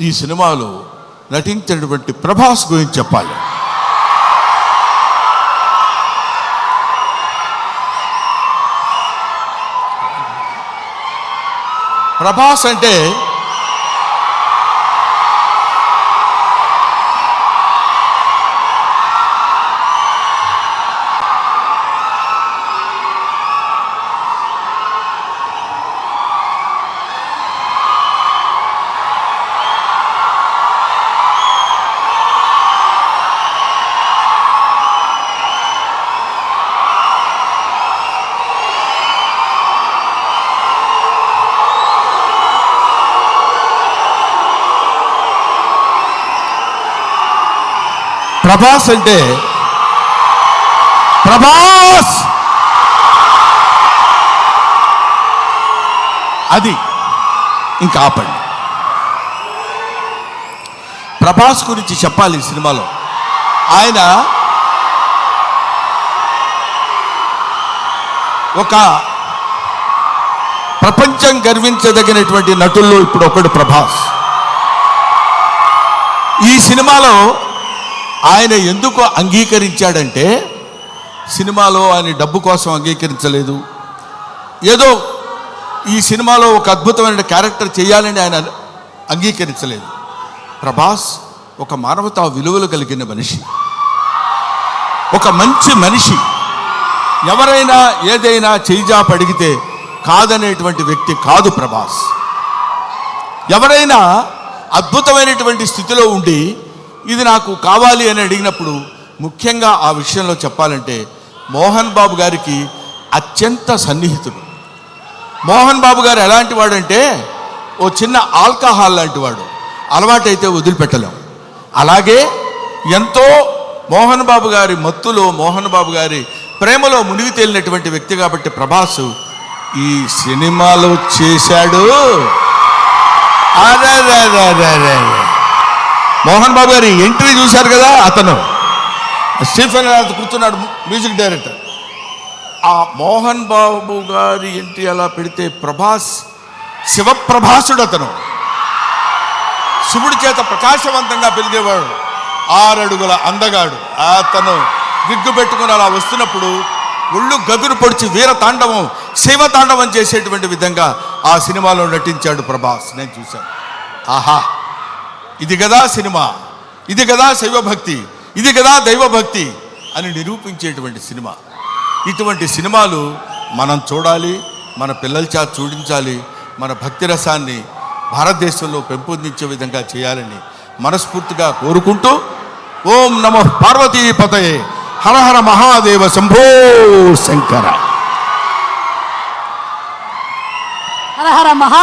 ఈ సినిమాలో నటించినటువంటి ప్రభాస్ గురించి చెప్పాలి. ప్రభాస్ అంటే ప్రభాస్ అంటే ప్రభాస్! అది ఇంకా ఆపండి. ప్రభాస్ గురించి చెప్పాలి ఈ సినిమాలో. ఆయన ఒక ప్రపంచం గర్వించదగినటువంటి నటుల్లో ఇప్పుడు ఒకడు ప్రభాస్. ఈ సినిమాలో ఆయన ఎందుకు అంగీకరించాడంటే సినిమాలో ఆయన డబ్బు కోసం అంగీకరించలేదు. ఏదో ఈ సినిమాలో ఒక అద్భుతమైన క్యారెక్టర్ చేయాలని ఆయన అంగీకరించలేదు. ప్రభాస్ ఒక మానవతా విలువలు కలిగిన మనిషి. ఒక మంచి మనిషి. ఎవరైనా ఏదైనా చేజా పడిగితే కాదనేటువంటి వ్యక్తి కాదు ప్రభాస్. ఎవరైనా అద్భుతమైనటువంటి స్థితిలో ఉండి ఇది నాకు కావాలి అని అడిగినప్పుడు ముఖ్యంగా ఆ విషయంలో చెప్పాలంటే మోహన్ బాబు గారికి అత్యంత సన్నిహితుడు. మోహన్ బాబు గారు ఎలాంటి వాడంటే ఓ చిన్న ఆల్కహాల్ లాంటి వాడు. అలవాటైతే వదిలిపెట్టలేం. అలాగే ఎంతో మోహన్ బాబు గారి మత్తులో మోహన్ బాబు గారి ప్రేమలో మునిగి తేలినటువంటి వ్యక్తి కాబట్టి ప్రభాస్ ఈ సినిమాలో చేశాడు. అదే మోహన్ బాబు గారి ఎంట్రీ చూశారు కదా అతను. స్టీఫెన్ కూర్చున్నాడు మ్యూజిక్ డైరెక్టర్. ఆ మోహన్ బాబు గారి ఎంట్రీ అలా పెడితే ప్రభాస్ శివప్రభాసుడు అతను. శివుడి చేత ప్రకాశవంతంగా పెరిగేవాడు. ఆరడుగుల అందగాడు. అతను విగ్గు పెట్టుకుని అలా వస్తున్నప్పుడు ఒళ్ళు గగురు పొడిచి వీర తాండవం శివ తాండవం చేసేటువంటి విధంగా ఆ సినిమాలో నటించాడు ప్రభాస్. నేను చూశాను. ఆహా! ఇది కదా సినిమా ఇది కదా శైవభక్తి ఇది కదా దైవభక్తి అని నిరూపించేటువంటి సినిమా. ఇటువంటి సినిమాలు మనం చూడాలి మన పిల్లల చేత చూడించాలి మన భక్తి రసాన్ని భారతదేశంలో పెంపొందించే విధంగా చేయాలని మనస్ఫూర్తిగా కోరుకుంటూ ఓం నమ పార్వతీ పతయే హర హర మహాదేవ శంభో శంకర. హర హర మహా